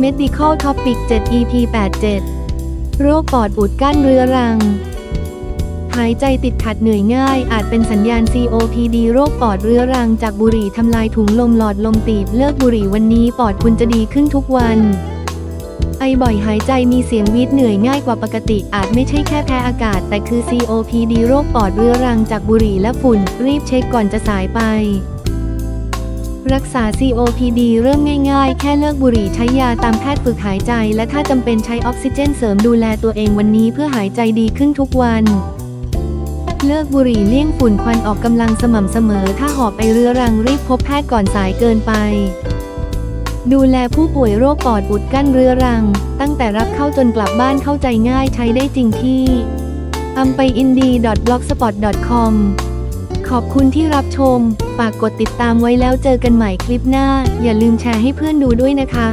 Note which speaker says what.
Speaker 1: Medical Topic 7 EP 87 โรคปอดอุดกั้นเรื้อรัง หายใจติดขัดเหนื่อยง่าย อาจเป็นสัญญาณ COPD โรคปอดเรื้อรังจากบุหรี่ทำลายถุงลมหลอดลมตีบ เลิกบุหรี่วันนี้ปอดคุณจะดีขึ้นทุกวันไอบ่อยหายใจมีเสียงวีดเหนื่อยง่ายกว่าปกติอาจไม่ใช่แค่แพ้อากาศ แต่คือ COPD โรคปอดเรื้อรังจากบุหรี่และฝุ่น รีบเช็คก่อนจะสายไป รักษา COPD เริ่มง่ายๆ แค่เลิกบุหรี่ใช้ยาตามแพทย์ฝึกหายใจ และถ้าจำเป็นใช้ออกซิเจนเสริมดูแลตัวเองวันนี้เพื่อหายใจดีขึ้นทุกวัน เลิกบุหรี่เลี่ยงฝุ่นควันออกกำลังสม่ำเสมอ ถ้าหอบไปเรื้อรังรีบพบแพทย์ก่อนสายเกินไป ดูแลผู้ป่วยโรคปอดอุดกั้นเรื้อรัง ตั้งแต่รับเข้าจนกลับบ้านเข้าใจง่ายใช้ได้จริงที่อัมไปอินดี blogspot com ขอบคุณที่รับชม ฝากกดติดตามไว้แล้วเจอกันใหม่คลิปหน้า อย่าลืมแชร์ให้เพื่อนดูด้วยนะคะ